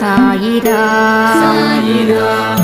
சாயிரா சாயிரா ஓம்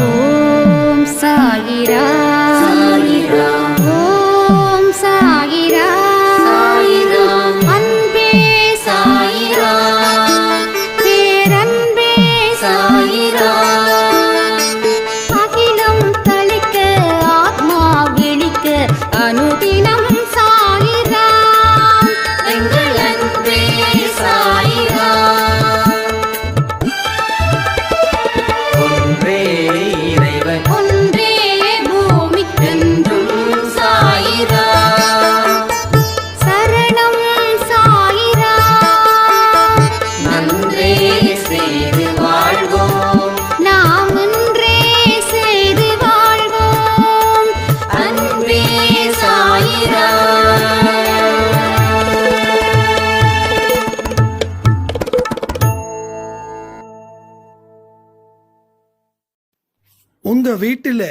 வீட்டில்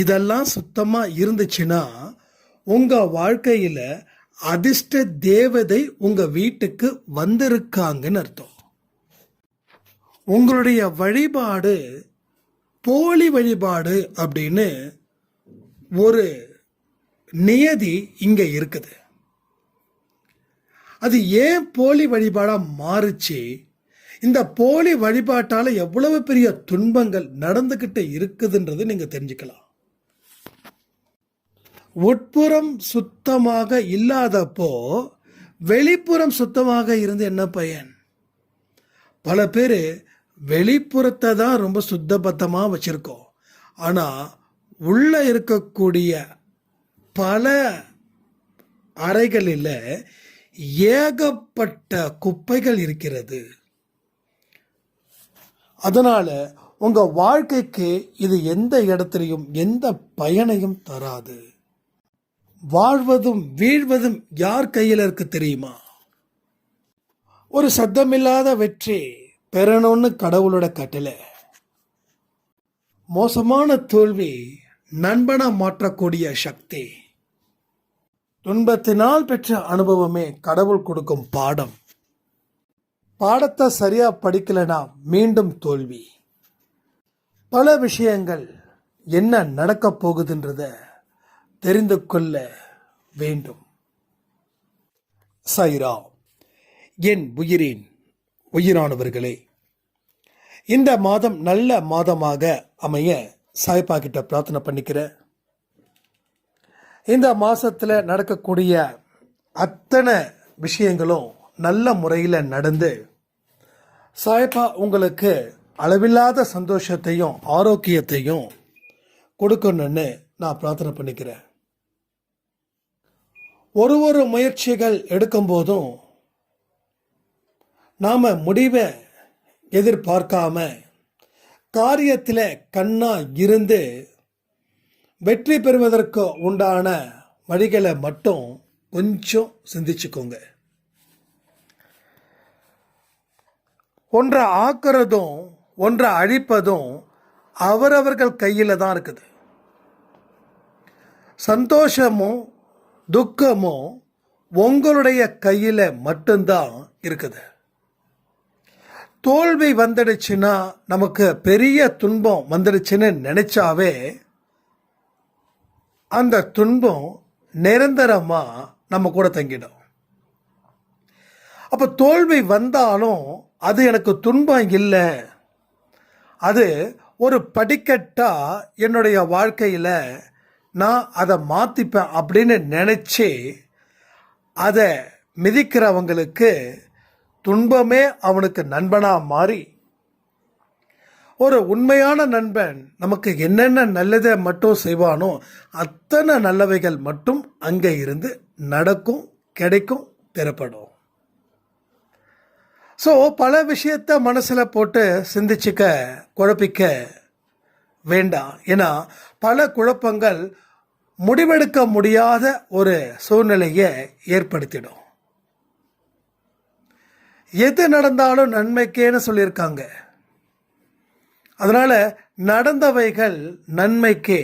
இதெல்லாம் சுத்தமாக இருந்துச்சுன்னா உங்கள் வாழ்க்கையில் அதிர்ஷ்ட தேவதை உங்கள் வீட்டுக்கு வந்திருக்காங்கன்னு அர்த்தம். உங்களுடைய வழிபாடு போலி வழிபாடு அப்படின்னு ஒரு நியதி இங்கே இருக்குது. அது ஏன் போலி வழிபாடாக மாறுச்சு? இந்த போலி வழிபாட்டால எவ்வளவு பெரிய துன்பங்கள் நடந்துகிட்டு இருக்குதுன்றது நீங்க தெரிஞ்சுக்கலாம். உட்புறம் சுத்தமாக இல்லாதப்போ வெளிப்புறம் சுத்தமாக இருந்து என்ன பயன்? பல பேர் வெளிப்புறத்தை தான் ரொம்ப சுத்தபத்தமாக வச்சுருக்கோம். ஆனால் உள்ளே இருக்கக்கூடிய பல அறைகளில் ஏகப்பட்ட குப்பைகள் இருக்கிறது. அதனால் உங்கள் வாழ்க்கைக்கு இது எந்த இடத்துலையும் எந்த பயனையும் தராது. வாழ்வதும் வீழ்வதும் யார் கையில் இருக்கு தெரியுமா? ஒரு சத்தமில்லாத வெற்றி பெறணும்னு கடவுளோட கட்டளை. மோசமான தோல்வி நண்பனா மாற்றக்கூடிய சக்தி. துன்பத்தினால் பெற்ற அனுபவமே கடவுள் கொடுக்கும் பாடம். பாடத்தை சரியாக படிக்கலைனா மீண்டும் தோல்வி. பல விஷயங்கள் என்ன நடக்கப் போகுதுன்றத தெரிந்து கொள்ள வேண்டும். சைரா என் உயிரின் உயிரானவர்களே இந்த மாதம் நல்ல மாதமாக அமைய சாய்பா கிட்ட பிரார்த்தனை பண்ணிக்கிறேன். இந்த மாதத்தில் நடக்கக்கூடிய அத்தனை விஷயங்களும் நல்ல முறையில் நடந்து சாயப்பா உங்களுக்கு அளவில்லாத சந்தோஷத்தையும் ஆரோக்கியத்தையும் கொடுக்கணும்னு நான் பிரார்த்தனை பண்ணிக்கிறேன். ஒரு ஒரு முயற்சிகள் எடுக்கும்போதும் நாம் முடிவை எதிர்பார்க்காம காரியத்தில் கண்ணா இருந்து வெற்றி பெறுவதற்கு உண்டான வழிகளை மட்டும் கொஞ்சம் சிந்திச்சுக்கோங்க. ஒன்றை ஆக்குறதும் ஒன்றை அழிப்பதும் அவரவர்கள் கையில் தான் இருக்குது. சந்தோஷமும் துக்கமும் உங்களுடைய கையில் மட்டும்தான் இருக்குது. தோல்வி வந்துடுச்சுன்னா நமக்கு பெரிய துன்பம் வந்துடுச்சுன்னு நினச்சாவே அந்த துன்பம் நிரந்தரமாக நம்ம கூட தங்கிடும். அப்போ தோல்வி வந்தாலும் அது எனக்கு துன்பம் இல்லை. அது ஒரு படிக்கட்டாக என்னுடைய வாழ்க்கையில் நான் அதை மாற்றிப்பேன் அப்படின்னு நினச்சி அதை மிதிக்கிறவங்களுக்கு துன்பமே அவனுக்கு நண்பனாக மாறி. ஒரு உண்மையான நண்பன் நமக்கு என்னென்ன நல்லதை மட்டும் செய்வானோ அத்தனை நல்லவைகள் மட்டும் அங்கே இருந்து நடக்கும் கிடைக்கும் பெறப்படும் ஸோ பல விஷயத்த மனசில் போட்டு சிந்திச்சுக்க குழப்பிக்க வேண்டாம். ஏன்னா பல குழப்பங்கள் முடிவெடுக்க முடியாத ஒரு சூழ்நிலையை ஏற்படுத்திடும். எது நடந்தாலும் நன்மைக்கேன்னு சொல்லியிருக்காங்க. அதனால் நடந்தவைகள் நன்மைக்கே.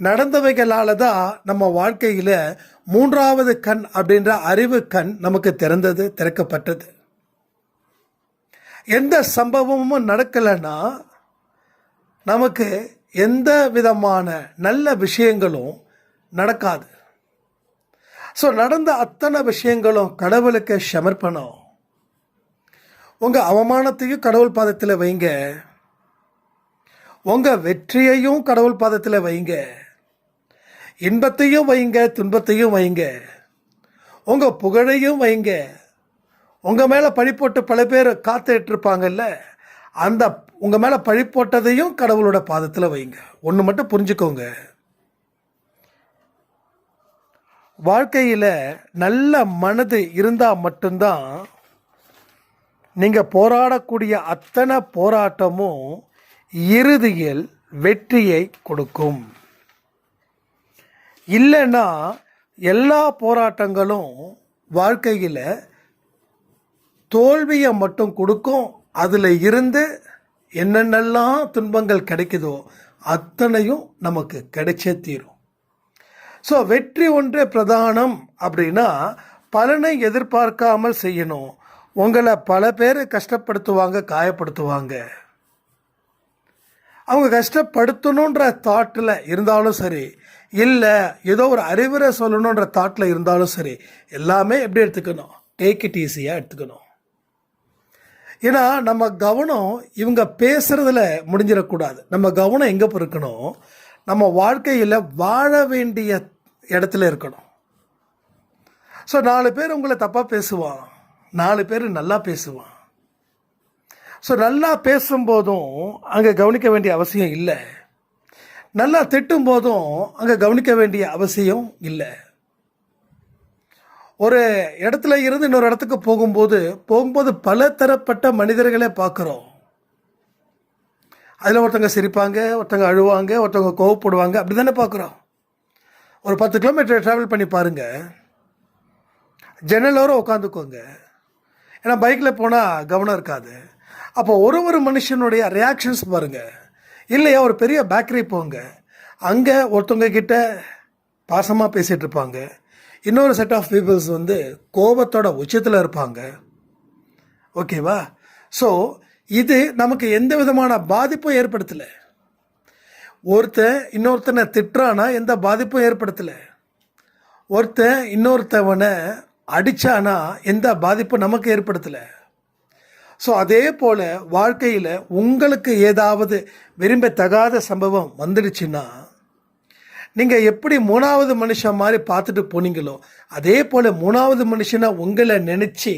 நடந்தவைகளால் தான் நம்ம வாழ்க்கையில் மூன்றாவது கண் அப்படின்ற அறிவு கண் நமக்கு திறந்தது திறக்கப்பட்டது. எந்த சம்பவமும் நடக்கலைன்னா நமக்கு எந்த விதமான நல்ல விஷயங்களும் நடக்காது. ஸோ நடந்த அத்தனை விஷயங்களும் கடவுளுக்கு சமர்ப்பணம். உங்கள் அவமானத்தையும் கடவுள் பாதத்தில் வைங்க. உங்கள் வெற்றியையும் கடவுள் பாதத்தில் வைங்க. இன்பத்தையும் வைங்க துன்பத்தையும் வைங்க. உங்கள் புகழையும் வைங்க. உங்கள் மேலே பழி போட்டு பல பேர் காத்துட்ருப்பாங்கல்ல அந்த உங்கள் மேலே பழி போட்டதையும் கடவுளோட பாதத்தில் வைங்க. ஒன்று மட்டும் புரிஞ்சுக்கோங்க. வாழ்க்கையில் நல்ல மனது இருந்தால் மட்டும்தான் நீங்கள் போராடக்கூடிய அத்தனை போராட்டமும் இறுதியில் வெற்றியை கொடுக்கும். இல்லைன்னா எல்லா போராட்டங்களும் வாழ்க்கையில் தோல்வியை மட்டும் கொடுக்கும். அதில் இருந்து என்னென்னலாம் துன்பங்கள் கிடைக்குதோ அத்தனையும் நமக்கு கிடைச்சே தீரும். ஸோ வெற்றி ஒன்றே பிரதானம் அப்படின்னா பலனை எதிர்பார்க்காமல் செய்யணும். உங்களை பல பேர் கஷ்டப்படுத்துவாங்க காயப்படுத்துவாங்க. அவங்க கஷ்டப்படுத்தணுன்ற தாட்டில் இருந்தாலும் சரி இல்லை ஏதோ ஒரு அறிவுரை சொல்லணுன்ற தாட்டில் இருந்தாலும் சரி எல்லாமே எப்படி எடுத்துக்கணும்? டேக் இட் ஈஸியாக எடுத்துக்கணும். ஏன்னா நம்ம கவனம் இவங்க பேசுகிறதுல முடிஞ்சிடக்கூடாது. நம்ம கவனம் எங்கே இருக்கணும் நம்ம வாழ்க்கையில் வாழ வேண்டிய இடத்துல இருக்கணும். ஸோ நாலு பேர் உங்களை தப்பாக பேசுவான். நாலு பேர் நல்லா பேசுவான். ஸோ நல்லா பேசும்போதும் அங்கே கவனிக்க வேண்டிய அவசியம் இல்லை. நல்லா திட்டும் போதும் அங்கே கவனிக்க வேண்டிய அவசியம் இல்லை. ஒரு இடத்துல இருந்து இன்னொரு இடத்துக்கு போகும்போது போகும்போது பல தரப்பட்ட மனிதர்களை பார்க்குறோம். அதில் ஒருத்தங்க சிரிப்பாங்க ஒருத்தங்க அழுவாங்க ஒருத்தவங்க கோவப்படுவாங்க அப்படி தானே பார்க்குறோம். ஒரு பத்து கிலோமீட்டர் ட்ராவல் பண்ணி பாருங்கள் ஜன்னலோரம் உட்காந்துக்கோங்க. ஏன்னா பைக்கில் போனால் கவனம் இருக்காது. அப்போ ஒரு ஒரு மனுஷனுடைய ரியாக்ஷன்ஸ் பாருங்கள் இல்லையா ஒரு பெரிய பேக்கரி போங்க. அங்கே ஒருத்தவங்க கிட்ட பாசமாக பேசிகிட்டு இருப்பாங்க. இன்னொரு செட் ஆஃப் பீப்புள்ஸ் வந்து கோபத்தோட உச்சத்தில் இருப்பாங்க. ஓகேவா ஸோ இது நமக்கு எந்த விதமான பாதிப்பும் ஏற்படுத்தலை. ஒருத்தன் இன்னொருத்தனை திட்டுறானா எந்த பாதிப்பும் ஏற்படுத்தலை. ஒருத்தன் இன்னொருத்தவனை அடித்தானா எந்த பாதிப்பும் நமக்கு ஏற்படுத்தலை. ஸோ அதே போல் வாழ்க்கையில் உங்களுக்கு ஏதாவது விரும்பத்தகாத சம்பவம் வந்துடுச்சுன்னா நீங்கள் எப்படி மூணாவது மனுஷன் மாதிரி பார்த்துட்டு போனீங்களோ அதே போல் மூணாவது மனுஷனை உங்களை நினச்சி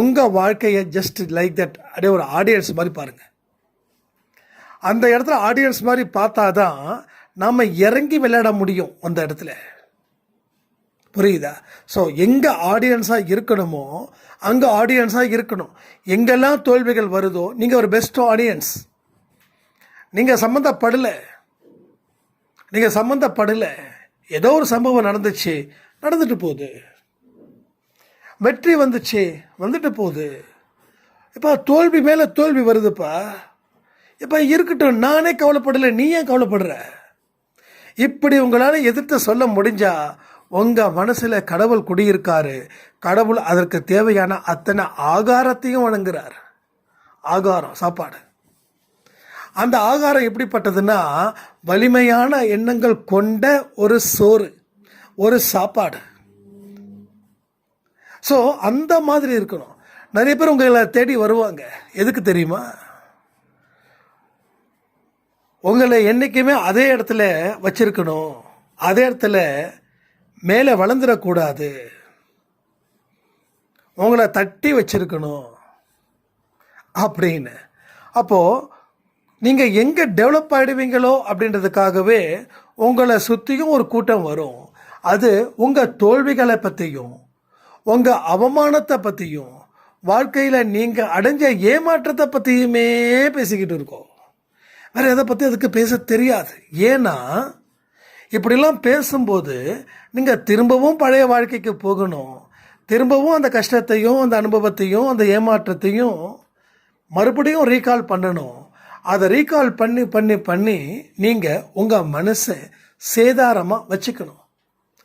உங்கள் வாழ்க்கையை ஜஸ்ட் லைக் தட் அப்படியே ஒரு ஆடியன்ஸ் மாதிரி பாருங்கள் அந்த இடத்துல ஆடியன்ஸ் மாதிரி பார்த்தா தான் நாம் இறங்கி விளையாட முடியும் அந்த இடத்துல. புரியுதா? ஸோ எங்கே ஆடியன்ஸாக இருக்கணுமோ அங்கே ஆடியன்ஸாக இருக்கணும். எங்கெல்லாம் தோல்விகள் வருதோ நீங்கள் ஒரு பெஸ்ட் ஆடியன்ஸ் நீங்கள் சம்மந்தப்படலை. நீங்கள் சம்மந்தப்படலை ஏதோ ஒரு சம்பவம் நடந்துச்சு நடந்துட்டு போகுது. வெற்றி வந்துச்சு வந்துட்டு போகுது. இப்போ தோல்வி மேலே தோல்வி வருதுப்பா. இப்போ இருக்கட்டும் நானே கவலைப்படலை நீ ஏன் கவலைப்படுற? இப்படி உங்களால் எதிர்த்து சொல்ல முடிஞ்சால் உங்கள் மனசில் கடவுள் குடியிருக்காரு. கடவுள் அதற்கு தேவையான அத்தனை ஆகாரத்தையும் வழங்குறார். ஆகாரம் சாப்பாடு. அந்த ஆகாரம் எப்படிப்பட்டதுன்னா வலிமையான எண்ணங்கள் கொண்ட ஒரு சோறு ஒரு சாப்பாடு. ஸோ அந்த மாதிரி இருக்கணும். நிறைய பேர் உங்களை தேடி வருவாங்க. எதுக்கு தெரியுமா? உங்களை என்றைக்குமே அதே இடத்துல வச்சிருக்கணும். அதே இடத்துல மேலே வளர்ந்துடக்கூடாது. உங்களை தட்டி வச்சிருக்கணும். அப்படின்னு. அப்போது நீங்கள் எங்கே டெவலப் ஆகிடுவீங்களோ அப்படின்றதுக்காகவே உங்களை சுற்றியும் ஒரு கூட்டம் வரும். அது உங்கள் தோல்விகளை பற்றியும் உங்கள் அவமானத்தை பற்றியும் வாழ்க்கையில் நீங்கள் அடைஞ்ச ஏமாற்றத்தை பற்றியுமே பேசிக்கிட்டு இருக்கோம். வேறு எதை பற்றி அதுக்கு பேச தெரியாது. ஏன்னா இப்படிலாம் பேசும்போது நீங்கள் திரும்பவும் பழைய வாழ்க்கைக்கு போகணும். திரும்பவும் அந்த கஷ்டத்தையும் அந்த அனுபவத்தையும் அந்த ஏமாற்றத்தையும் மறுபடியும் ரீகால் பண்ணணும். அதை ரீகால் பண்ணி பண்ணி பண்ணி நீங்கள் உங்கள் மனசை சேதாரமாக வச்சுக்கணும்.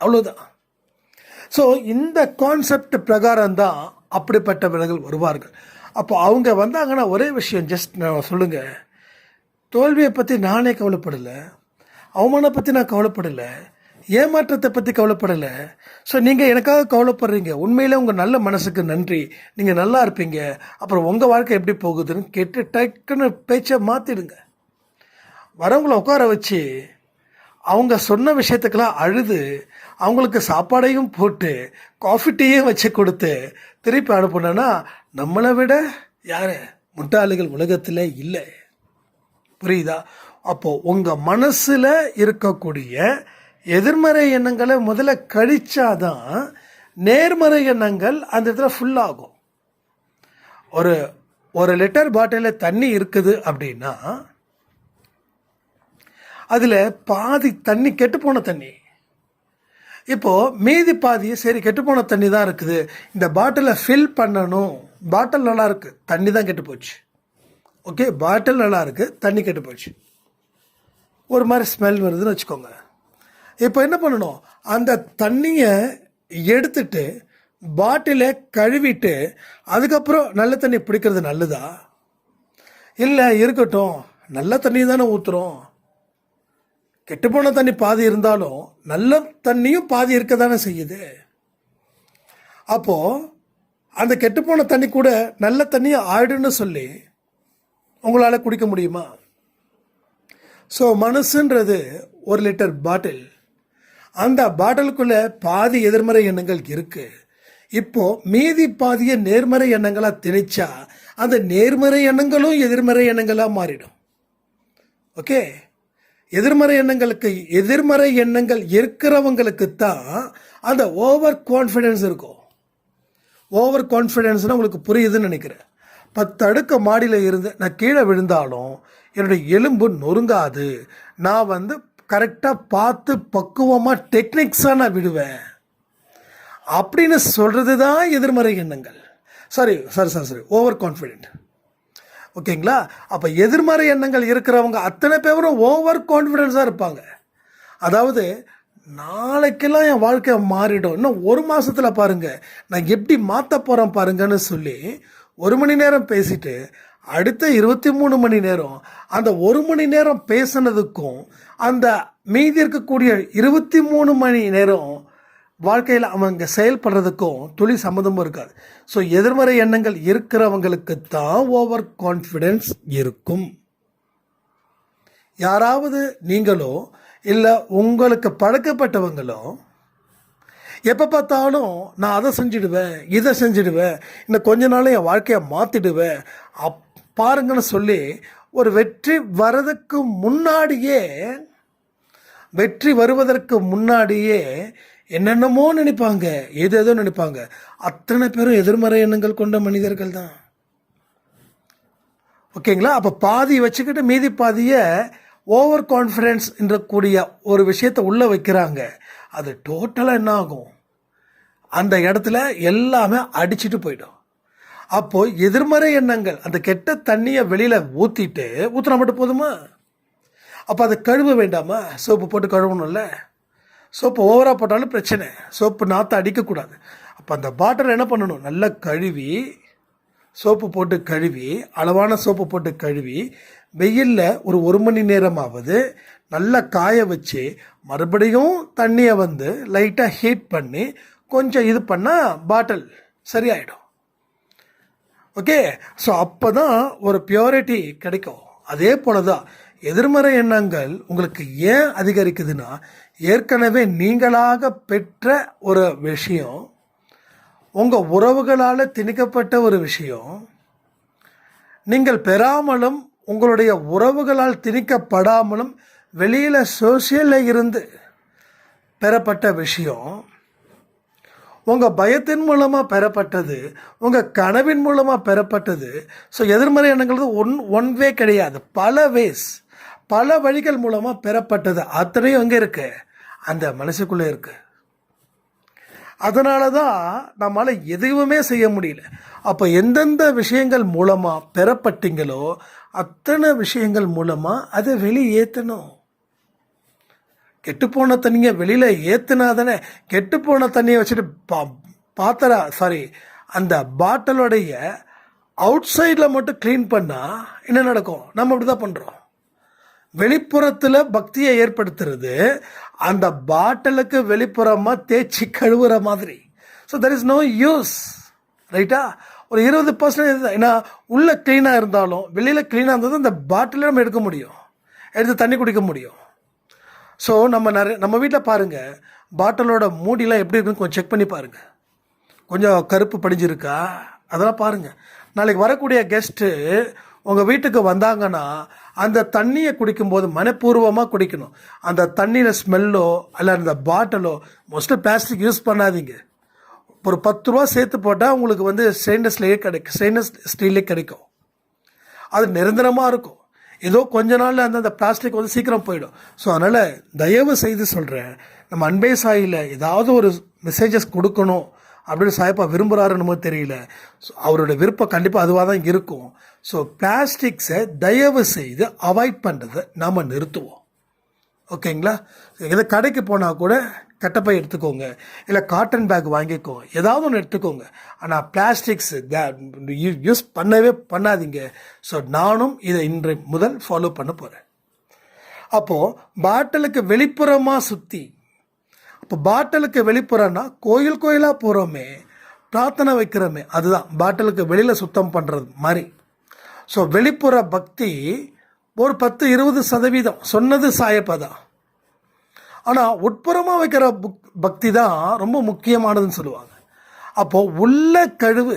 அவ்வளோதான் ஸோ இந்த கான்செப்ட் பிரகாரம் தான் அப்படிப்பட்டவர்கள் வருவார்கள். அப்போ அவங்க வந்தாங்கன்னா ஒரே விஷயம் ஜஸ்ட் நான் சொல்லுங்கள் தோல்வியை பற்றி நானே கவலைப்படலை. அவமானம் பற்றி நான் கவலைப்படலை. ஏமாற்றத்தை பற்றி கவலைப்படலை. ஸோ நீங்கள் எனக்காக கவலைப்படுறீங்க. உண்மையிலே உங்கள் நல்ல மனசுக்கு நன்றி. நீங்கள் நல்லா இருப்பீங்க. அப்புறம் உங்கள் வாழ்க்கை எப்படி போகுதுன்னு கேட்டு டக்குன்னு பேச்சை மாற்றிடுங்க வரவங்களை உட்கார வச்சு அவங்க சொன்ன விஷயத்துக்கெல்லாம் அழுது அவங்களுக்கு சாப்பாடையும் போட்டு காஃபி டீயும் வச்சு கொடுத்து திருப்பி அனுப்புனேன்னா நம்மளை விட யார்? முட்டாளிகள் உலகத்தில் இல்லை. புரியுதா? அப்போது உங்கள் மனசில் இருக்கக்கூடிய எதிர்மறை எண்ணங்களை முதல்ல கழிச்சாதான் நேர்மறை எண்ணங்கள் அந்த இடத்துல ஃபுல்லாகும் ஒரு ஒரு லிட்டர் பாட்டிலில் தண்ணி இருக்குது அப்படின்னா அதில் பாதி தண்ணி கெட்டுப்போன தண்ணி. இப்போது மீதி பாதியை சரி கெட்டுப்போன தண்ணி தான் இருக்குது. இந்த பாட்டிலை ஃபில் பண்ணணும். பாட்டில் நல்லாயிருக்கு தண்ணி தான் கெட்டு போச்சு. ஓகே பாட்டில் நல்லா இருக்குது தண்ணி கெட்டு போச்சு. ஒரு மாதிரி ஸ்மெல் வருதுன்னு வச்சுக்கோங்க. இப்போ என்ன பண்ணணும்? அந்த தண்ணியை எடுத்துட்டு பாட்டிலை கழுவிட்டு அதுக்கப்புறம் நல்ல தண்ணி பிடிக்கிறது நல்லதா? இல்லை இருக்கட்டும் நல்ல தண்ணி தானே ஊற்றுறோம் கெட்டுப்போன தண்ணி பாதி இருந்தாலும் நல்ல தண்ணியும் பாதி இருக்க தானே செய்யுது. அப்போது அந்த கெட்டுப்போன தண்ணி கூட நல்ல தண்ணியை ஆயிடுன்னு சொல்லி உங்களால் குடிக்க முடியுமா? ஸோ மனசுன்றது ஒரு லிட்டர் பாட்டில். அந்த பாட்டிலுக்குள்ள பாதி எதிர்மறை எண்ணங்கள் இருக்கு. இப்போ மீதி பாதிய நேர்மறை எண்ணங்களா திணிச்சா அந்த நேர்மறை எண்ணங்களும் எதிர்மறை எண்ணங்களா மாறிடும். ஓகே? எதிர்மறை எண்ணங்களுக்கு எதிர்மறை எண்ணங்கள் இருக்கிறவங்களுக்கு தான் அந்த ஓவர் கான்ஃபிடென்ஸ் இருக்கும். ஓவர் கான்ஃபிடென்ஸ்னு உங்களுக்கு புரியுதுன்னு நினைக்கிறேன். பத்து அடுக்க மாடியில் இருந்து நான் கீழே விழுந்தாலும் என்னுடைய எலும்பு நொறுங்காது. நான் வந்து கரெக்டாக பார்த்து பக்குவமாக டெக்னிக்ஸாக நான் விடுவேன். அப்படின்னு சொல்கிறது தான் எதிர்மறை எண்ணங்கள். Sorry sorry sorry sorry over confident ஓகேங்களா? அப்போ எதிர்மறை எண்ணங்கள் இருக்கிறவங்க அத்தனை பேரும் ஓவர் கான்ஃபிடென்ஸாக இருப்பாங்க. அதாவது நாளைக்கெல்லாம் என் வாழ்க்கை மாறிடும். இன்னும் ஒரு மாதத்தில் பாருங்கள் நான் எப்படி மாற்ற போகிறேன் பாருங்கன்னு சொல்லி ஒரு மணி நேரம் பேசிட்டு அடுத்த இருபத்தி மூணு மணி நேரம் அந்த ஒரு மணி நேரம் பேசுனதுக்கும் அந்த மீதி இருக்கக்கூடிய இருபத்தி மூணு மணி நேரம் வாழ்க்கையில் அவங்க செயல்படுறதுக்கும் துளி சம்மந்தமும் இருக்காது. ஸோ எதிர்மறை எண்ணங்கள் இருக்கிறவங்களுக்கு தான் ஓவர் கான்ஃபிடென்ஸ் இருக்கும். யாராவது நீங்களோ இல்லை உங்களுக்கு பழக்கப்பட்டவங்களோ எப்போ பார்த்தாலும் நான் அதை செஞ்சிடுவேன் இதை செஞ்சிடுவேன் இன்னும் கொஞ்ச நாள் என் வாழ்க்கையை மாற்றிடுவேன் அப் பாருங்கன்னு சொல்லி ஒரு வெற்றி வர்றதுக்கு முன்னாடியே வெற்றி வருவதற்கு முன்னாடியே என்னென்னமோ நினைப்பாங்க. எது எதோ நினைப்பாங்க. அத்தனை பேரும் எதிர்மறை எண்ணங்கள் கொண்ட மனிதர்கள் தான் ஓகேங்களா? அப்போ பாதி வச்சுக்கிட்டு மீதி பாதியை ஓவர் கான்ஃபிடென்ஸ் என்ற கூடிய ஒரு விஷயத்தை உள்ளே வைக்கிறாங்க. அது டோட்டலாக என்ன ஆகும்? அந்த இடத்துல எல்லாமே அடிச்சிட்டு போயிடும். அப்போ எதிர்மறை எண்ணங்கள் அந்த கெட்ட தண்ணியை வெளியில் ஊற்றிட்டு ஊற்றினா மட்டும் போதுமா? அப்போ அதை கழுவ வேண்டாமா? சோப்பு போட்டு கழுவணும்ல. சோப்பு ஓவராக போட்டாலும் பிரச்சனை. சோப்பு நாற்ற அடிக்கக்கூடாது. அப்போ அந்த பாட்டில் என்ன பண்ணணும்? நல்லா கழுவி சோப்பு போட்டு கழுவி அளவான சோப்பு போட்டு கழுவி வெயிலில் ஒரு ஒரு மணி நேரமாவது நல்லா காய வச்சு மறுபடியும் தண்ணியை வந்து லைட்டாக ஹீட் பண்ணி கொஞ்சம் இது பண்ணால் பாட்டில் சரியாயிடும். ஓகே ஸோ அப்போ தான் ஒரு பியூரிட்டி கிடைக்கும். அதே போல தான் எதிர்மறை எண்ணங்கள் உங்களுக்கு ஏன் அதிகரிக்குதுன்னா ஏற்கனவே நீங்களாக பெற்ற ஒரு விஷயம் உங்கள் உறவுகளால் திணிக்கப்பட்ட ஒரு விஷயம் நீங்கள் பெறாமலும் உங்களுடைய உறவுகளால் திணிக்கப்படாமலும் வெளியில் சோசியலில் இருந்து பெறப்பட்ட விஷயம் உங்கள் பயத்தின் மூலமாக பெறப்பட்டது உங்கள் கனவின் மூலமாக பெறப்பட்டது. ஸோ எதிர்மறை எண்ணங்கிறது ஒன் ஒன் வே கிடையாது. பல வேஸ் பல வழிகள் மூலமாக பெறப்பட்டது. அத்தனையும் எங்கே இருக்கு? அந்த மனசுக்குள்ளே இருக்கு. அதனால தான் நம்மளால் எதுவுமே செய்ய முடியல. அப்போ எந்தெந்த விஷயங்கள் மூலமாக பெறப்பட்டீங்களோ அத்தனை விஷயங்கள் மூலமாக அதை வெளியேற்றணும் கெட்டுப்போன தண்ணியை வெளியில் ஏற்றுனா தானே கெட்டுப்போன தண்ணியை வச்சுட்டு பா பாத்திர சாரி அந்த பாட்டிலுடைய அவுட் சைடில் மட்டும் க்ளீன் பண்ணால் என்ன நடக்கும்? நம்ம அப்படி தான் பண்ணுறோம் வெளிப்புறத்தில் பக்தியை ஏற்படுத்துறது அந்த பாட்டிலுக்கு வெளிப்புறமாக தேய்ச்சி கழுவுற மாதிரி. So there is no use ரைட்டா ஒரு இருபது பர்சன்டேஜ் ஏன்னா உள்ளே க்ளீனாக இருந்தாலும் வெளியில் க்ளீனாக இருந்தாலும் அந்த பாட்டிலே நம்ம எடுக்க முடியும். எடுத்து தண்ணி குடிக்க முடியும். ஸோ நம்ம நிறைய நம்ம வீட்டில் பாருங்கள் பாட்டிலோட மூடிலாம் எப்படி இருக்குன்னு கொஞ்சம் செக் பண்ணி பாருங்கள் கொஞ்சம் கருப்பு படிஞ்சிருக்கா? அதெல்லாம் பாருங்கள் நாளைக்கு வரக்கூடிய கெஸ்ட்டு உங்கள் வீட்டுக்கு வந்தாங்கன்னா அந்த தண்ணியை குடிக்கும்போது மனப்பூர்வமாக குடிக்கணும். அந்த தண்ணியில் ஸ்மெல்லோ அல்ல அந்த பாட்டிலோ மோஸ்ட்லி பிளாஸ்டிக் யூஸ் பண்ணாதீங்க. ஒரு பத்து ரூபா சேர்த்து போட்டால் உங்களுக்கு வந்து ஸ்டெயின்லெஸ்லேயே கிடைக்கும் ஸ்டெயின்லெஸ் ஸ்டீல்லே கிடைக்கும். அது நிரந்தரமாக இருக்கும். ஏதோ கொஞ்ச நாளில் அந்த அந்த பிளாஸ்டிக் வந்து சீக்கிரம் போயிடும். ஸோ அதனால் தயவு செய்து சொல்கிறேன் நம்ம அன்பே சாயில் ஏதாவது ஒரு மெசேஜஸ் கொடுக்கணும் அப்படின்னு சாயப்பா விரும்புகிறாருன்னு தெரியல. ஸோ அவரோட விருப்பம் கண்டிப்பாக அதுவாக தான் இருக்கும் ஸோ பிளாஸ்டிக்ஸை தயவு செய்து அவாய்ட் பண்ணுறதை நாம் நிறுத்துவோம். ஓகேங்களா எதை கடைக்கு போனால் கூட கட்டப்பை எடுத்துக்கோங்க. இல்லை காட்டன் பேக் வாங்கிக்கோங்க ஏதாவது ஒன்று எடுத்துக்கோங்க. ஆனால் பிளாஸ்டிக்ஸ் யூஸ் பண்ணவே பண்ணாதீங்க. ஸோ நானும் இதை இன்று முதல் ஃபாலோ பண்ண போகிறேன் அப்போது பாட்டிலுக்கு வெளிப்புறமாக சுற்றி இப்போ பாட்டிலுக்கு வெளிப்புறம்னா கோயில் கோயிலாக போகிறோமே பிரார்த்தனை வைக்கிறோமே அதுதான். பாட்டிலுக்கு வெளியில் சுத்தம் பண்ணுறது மாதிரி. ஸோ வெளிப்புற பக்தி ஒரு பத்து இருபது சதவீதம். சொன்னது சாயப்பதான். ஆனால் உட்புறமாக வைக்கிற புக் பக்தி தான் ரொம்ப முக்கியமானதுன்னு சொல்லுவாங்க. அப்போது உள்ள கழுவு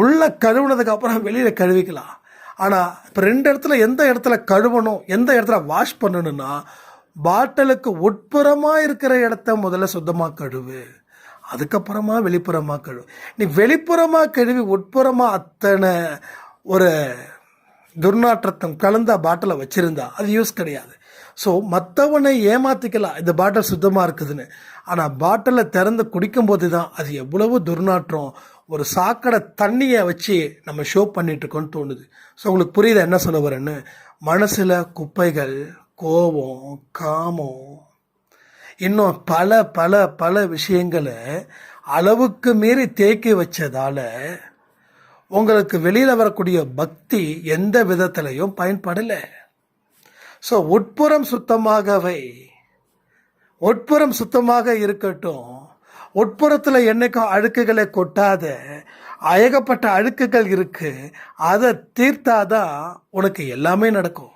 உள்ள கழுவுனதுக்கு அப்புறம் வெளியில் கழுவிக்கலாம். ஆனால் இப்போ ரெண்டு இடத்துல எந்த இடத்துல கழுவணும் எந்த இடத்துல வாஷ் பண்ணணும்னா பாட்டிலுக்கு உட்புறமாக இருக்கிற இடத்த முதல்ல சுத்தமாக கழுவு. அதுக்கப்புறமா வெளிப்புறமாக கழுவு. நீ வெளிப்புறமாக கழுவி உட்புறமாக அத்தனை ஒரு துர்நாற்றத்தம் கலந்த பாட்டிலை வச்சுருந்தா அது யூஸ் கிடையாது. ஸோ மற்றவனை ஏமாற்றிக்கலாம் இந்த பாட்டில் சுத்தமாக இருக்குதுன்னு. ஆனால் பாட்டிலை திறந்து குடிக்கும்போது தான் அது எவ்வளவு துர்நாற்றம். ஒரு சாக்கடை தண்ணியை வச்சு நம்ம ஷோ பண்ணிகிட்ருக்கோன்னு தோணுது. ஸோ உங்களுக்கு புரியுது என்ன சொல்ல வரேன்னு? மனசில் குப்பைகள் கோபம் காமம். இன்னும் பல பல பல விஷயங்களை அளவுக்கு மீறி தேக்கி வச்சதால் உங்களுக்கு வெளியில் வரக்கூடிய பக்தி எந்த விதத்திலையும் பயன்படலை. ஸோ உட்புறம் சுத்தமாகவை. உட்புறம் சுத்தமாக இருக்கட்டும். உட்புறத்தில் என்னைக்கும் அழுக்குகளை கொட்டாத அயகப்பட்ட அழுக்குகள் இருக்குது அதை தீர்த்தாதான் உனக்கு எல்லாமே நடக்கும்.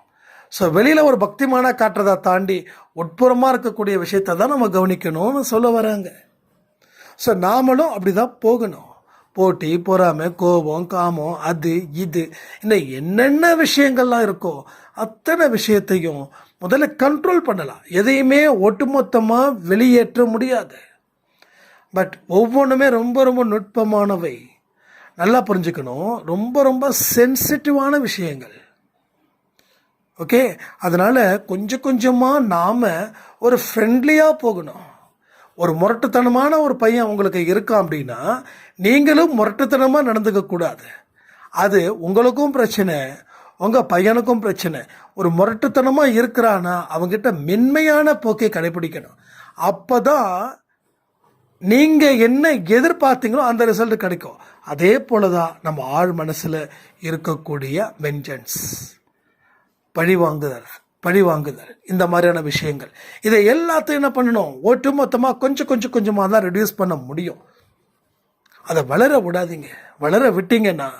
ஸோ வெளியில் ஒரு பக்திமான காட்டுறதை தாண்டி உட்புறமாக இருக்கக்கூடிய விஷயத்தை தான் நம்ம கவனிக்கணும்னு சொல்ல வராங்க. ஸோ நாமளும் அப்படி தான் போகணும். போட்டி பொறாமை கோபம் காமம் அது இது. இன்னும் என்னென்ன விஷயங்கள்லாம் இருக்கோ அத்தனை விஷயத்தையும் முதல்ல கண்ட்ரோல் பண்ணலாம். எதையுமே ஒட்டுமொத்தமாக வெளியேற்ற முடியாது. பட் ஒவ்வொன்றுமே ரொம்ப ரொம்ப நுட்பமானவை. நல்லா புரிஞ்சுக்கணும். ரொம்ப ரொம்ப சென்சிட்டிவான விஷயங்கள். ஓகே அதனால் கொஞ்சம் கொஞ்சமாக நாம் ஒரு ஃப்ரெண்ட்லியாக போகணும். ஒரு முரட்டுத்தனமான ஒரு பையன் உங்களுக்கு இருக்கான் அப்படின்னா நீங்களும் முரட்டுத்தனமாக நடந்துக்கக்கூடாது. அது உங்களுக்கும் பிரச்சனை உங்கள் பையனுக்கும் பிரச்சனை. ஒரு முரட்டுத்தனமாக இருக்கிறான்னா அவங்ககிட்ட மென்மையான போக்கை கடைபிடிக்கணும். அப்போ தான் நீங்கள் என்ன எதிர்பார்த்தீங்களோ அந்த ரிசல்ட் கிடைக்கும். அதே போல தான் நம்ம ஆழ் மனசில் இருக்கக்கூடிய வெஞ்சன்ஸ் பழி வாங்குதல் பழி வாங்குதல் இந்த மாதிரியான விஷயங்கள். இதை எல்லாத்தையும் என்ன பண்ணணும்? ஒட்டுமொத்தமாக கொஞ்சம் கொஞ்சம் கொஞ்சமாக தான் ரெடியூஸ் பண்ண முடியும். அதை வளர விடாதீங்க. வளர விட்டீங்கன்னா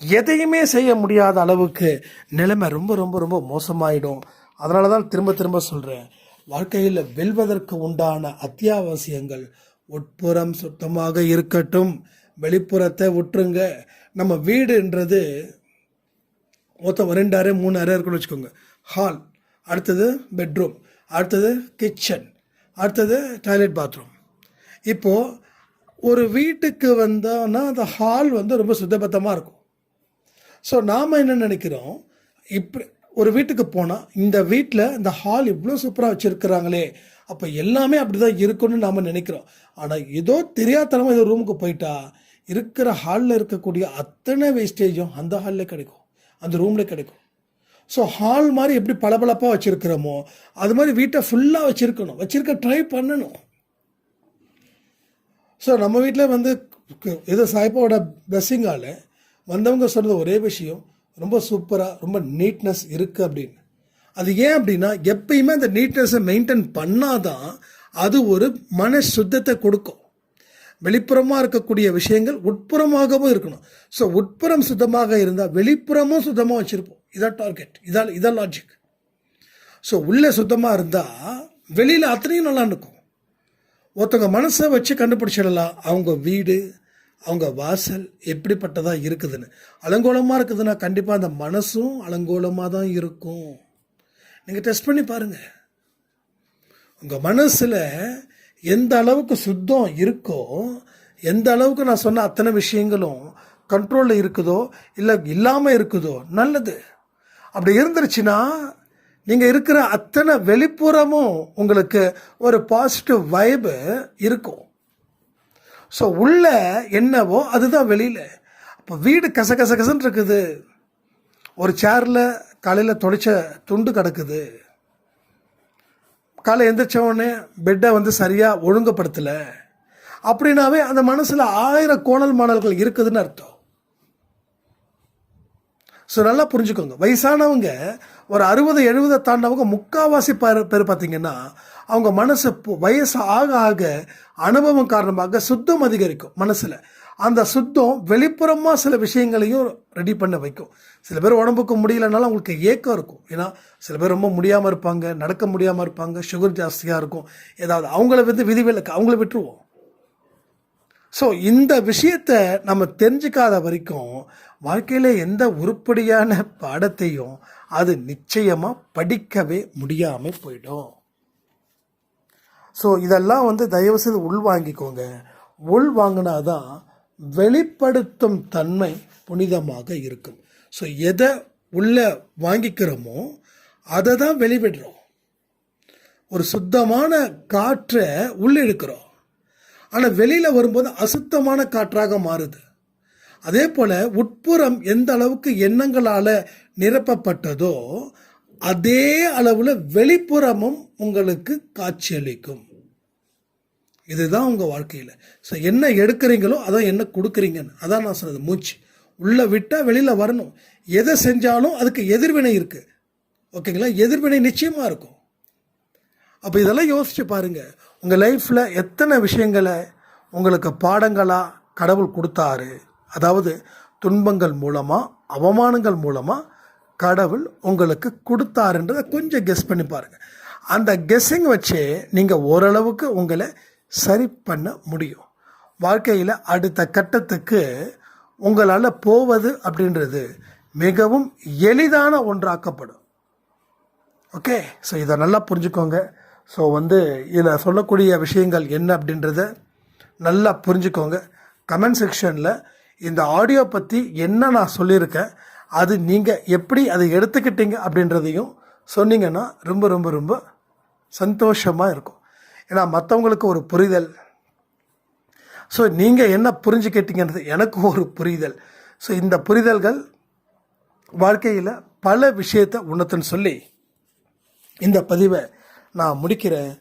எதையுமே செய்ய முடியாத அளவுக்கு நிலைமை ரொம்ப ரொம்ப ரொம்ப மோசமாயிடும். அதனால தான் திரும்ப திரும்ப சொல்கிறேன் வாழ்க்கையில் வெல்வதற்கு உண்டான அத்தியாவசியங்கள் உட்புறம் சுத்தமாக இருக்கட்டும். வெளிப்புறத்தை விட்டுருங்க நம்ம வீடுன்றது மொத்தம் ரெண்டு அறை மூணு அறை இருக்குன்னு வச்சுக்கோங்க. ஹால் அடுத்தது பெட்ரூம் அடுத்தது கிச்சன் அடுத்தது டாய்லெட் பாத்ரூம் இப்போது ஒரு வீட்டுக்கு வந்தோன்னா அந்த ஹால் வந்து ரொம்ப சுத்தபத்தமாக இருக்கும். ஸோ நாம் என்ன நினைக்கிறோம்? இப்படி ஒரு வீட்டுக்கு போனால் இந்த வீட்டில் இந்த ஹால் இவ்வளோ சூப்பராக வச்சுருக்குறாங்களே. அப்போ எல்லாமே அப்படி தான் இருக்குன்னு நாம் நினைக்கிறோம். ஆனால் ஏதோ தெரியாதனமாக ஏதோ ரூமுக்கு போயிட்டா இருக்கிற ஹாலில் இருக்கக்கூடிய அத்தனை வேஸ்டேஜும் அந்த ஹாலில் கிடைக்கும். அந்த ரூமில் கிடைக்கும். ஸோ ஹால் மாதிரி எப்படி பளபளப்பாக வச்சுருக்கிறோமோ அது மாதிரி வீட்டை ஃபுல்லாக வச்சுருக்கணும். வச்சுருக்க ட்ரை பண்ணணும். ஸோ நம்ம வீட்டில் வந்து இது சாய்ப்பாவோட பிளஸ்ஸிங்கால் வந்தவங்க சொன்னது ஒரே விஷயம் ரொம்ப சூப்பராக ரொம்ப நீட்னஸ் இருக்குது அப்படின்னு. அது ஏன் அப்படின்னா எப்பயுமே அந்த நீட்னஸை மெயின்டைன் பண்ணாதான் அது ஒரு மன சுத்தத்தை கொடுக்கும். வெளிப்புறமாக இருக்கக்கூடிய விஷயங்கள் உட்புறமாகவும் இருக்கணும். ஸோ உட்புறம் சுத்தமாக இருந்தால் வெளிப்புறமும் சுத்தமாக வச்சுருப்போம். இதான் டார்கெட் இதான் இதான் லாஜிக் ஸோ உள்ளே சுத்தமாக இருந்தால் வெளியில் அத்தனையும் நல்லா இருக்கும் ஒருத்தவங்க மனசை வச்சு கண்டுபிடிச்சிடலாம். அவங்க வீடு அவங்க வாசல் எப்படிப்பட்டதாக இருக்குதுன்னு. அலங்கோலமாக இருக்குதுன்னா கண்டிப்பாக அந்த மனசும் அலங்கோலமாக தான் இருக்கும். நீங்கள் டெஸ்ட் பண்ணி பாருங்கள் உங்கள் மனசில் எந்த அளவுக்கு சுத்தம் இருக்கோ எந்த அளவுக்கு நான் சொன்ன அத்தனை விஷயங்களும் கண்ட்ரோலில் இருக்குதோ இல்லை இல்லாமல் இருக்குதோ நல்லது. அப்படி இருந்துருச்சுன்னா நீங்கள் இருக்கிற அத்தனை வெளிப்புறமும் உங்களுக்கு ஒரு பாசிட்டிவ் வைபு இருக்கும். ஸோ உள்ள என்னவோ அதுதான் வெளியில். அப்போ வீடு கச கச கசன்னு இருக்குது. ஒரு சேரில் காலையில் தொடைச்ச துண்டு கிடக்குது. காலை எந்திரிச்சவொடனே பெட்டை வந்து சரியாக ஒழுங்குபடுத்தலை. அப்படின்னாவே அந்த மனசில் ஆயிரம் கோணல் மாணல்கள் இருக்குதுன்னு அர்த்தம். ஸோ நல்லா புரிஞ்சுக்கோங்க. வயசானவங்க ஒரு அறுபது எழுபதை தாண்டவங்க முக்காவாசி பேர் பேர் பார்த்தீங்கன்னா அவங்க மனசு வயசு ஆக ஆக அனுபவம் காரணமாக சுத்தம் அதிகரிக்கும் மனசில். அந்த சுத்தம் வெளிப்புறமாக சில விஷயங்களையும் ரெடி பண்ண வைக்கும். சில பேர் உடம்புக்கு முடியலனாலும் அவங்களுக்கு ஏக்கம் இருக்கும். ஏன்னா சில பேர் ரொம்ப முடியாமல் இருப்பாங்க நடக்க முடியாமல் இருப்பாங்க சுகர் ஜாஸ்தியாக இருக்கும். ஏதாவது அவங்கள வந்து விதிவிலக்கு அவங்கள விட்டுருவோம். ஸோ இந்த விஷயத்தை நம்ம தெரிஞ்சுக்காத வரைக்கும் வாழ்க்கையில் எந்த உருப்படியான பாடத்தையும் அது நிச்சயமாக படிக்கவே முடியாமல் போயிடும். ஸோ இதெல்லாம் வந்து தயவுசெய்து உள்வாங்கிக்கோங்க உள்வாங்கினாதான் வெளிப்படுத்தும் தன்மை புனிதமாக இருக்கும். ஸோ எதை உள்ளே வாங்கிக்கிறோமோ அதை தான் வெளிவிடுறோம். ஒரு சுத்தமான காற்றை உள்ளெடுக்கிறோம் ஆனால் வெளியில் வரும்போது அசுத்தமான காற்றாக மாறுது. அதே போல் உட்புறம் எந்த அளவுக்கு எண்ணங்களால் நிரப்பப்பட்டதோ அதே அளவில் வெளிப்புறமும் உங்களுக்கு காட்சியளிக்கும். இதுதான் உங்கள் வாழ்க்கையில். ஸோ என்ன எடுக்கிறீங்களோ அதான் என்ன கொடுக்குறீங்கன்னு. அதான் நான் சொன்னது மூச்சு. உள்ளே விட்டால் வெளியில் வரணும். எதை செஞ்சாலும் அதுக்கு எதிர்வினை இருக்குது ஓகேங்களா? எதிர்வினை நிச்சயமாக இருக்கும். அப்போ இதெல்லாம் யோசிச்சு பாருங்கள் உங்கள் லைஃப்பில் எத்தனை விஷயங்களை உங்களுக்கு பாடங்களாக கடவுள் கொடுத்தாரு? அதாவது துன்பங்கள் மூலமாக அவமானங்கள் மூலமாக கடவுள் உங்களுக்கு கொடுத்தாருன்றதை கொஞ்சம் கெஸ் பண்ணி பாருங்கள் அந்த கெஸ்ஸிங் வச்சே நீங்கள் ஓரளவுக்கு உங்களை சரி பண்ண முடியும். வாழ்க்கையில் அடுத்த கட்டத்துக்கு உங்களால் போவது அப்படின்றது மிகவும் எளிதான ஒன்றாக்கப்படும். ஓகே ஸோ இதை நல்லா புரிஞ்சுக்கோங்க. ஸோ வந்து இதில் சொல்லக்கூடிய விஷயங்கள் என்ன அப்படின்றத நல்லா புரிஞ்சுக்கோங்க. கமெண்ட் செக்ஷனில் இந்த ஆடியோ பற்றி என்ன நான் சொல்லியிருக்கேன் அது நீங்கள் எப்படி அதை எடுத்துக்கிட்டீங்க அப்படின்றதையும் சொன்னீங்கன்னா ரொம்ப ரொம்ப ரொம்ப சந்தோஷமாக இருக்கும். ஏன்னா மற்றவங்களுக்கு ஒரு புரிதல். ஸோ நீங்கள் என்ன புரிஞ்சுக்கிட்டீங்கன்றது எனக்கும் ஒரு புரிதல். ஸோ இந்த புரிதல்கள் வாழ்க்கையில் பல விஷயத்தை உணர்த்துன்னு சொல்லி இந்த பதிவை நான் முடிக்கிறேன்.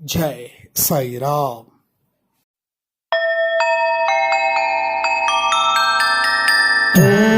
ஜெய் சாய்ராம். ஓம்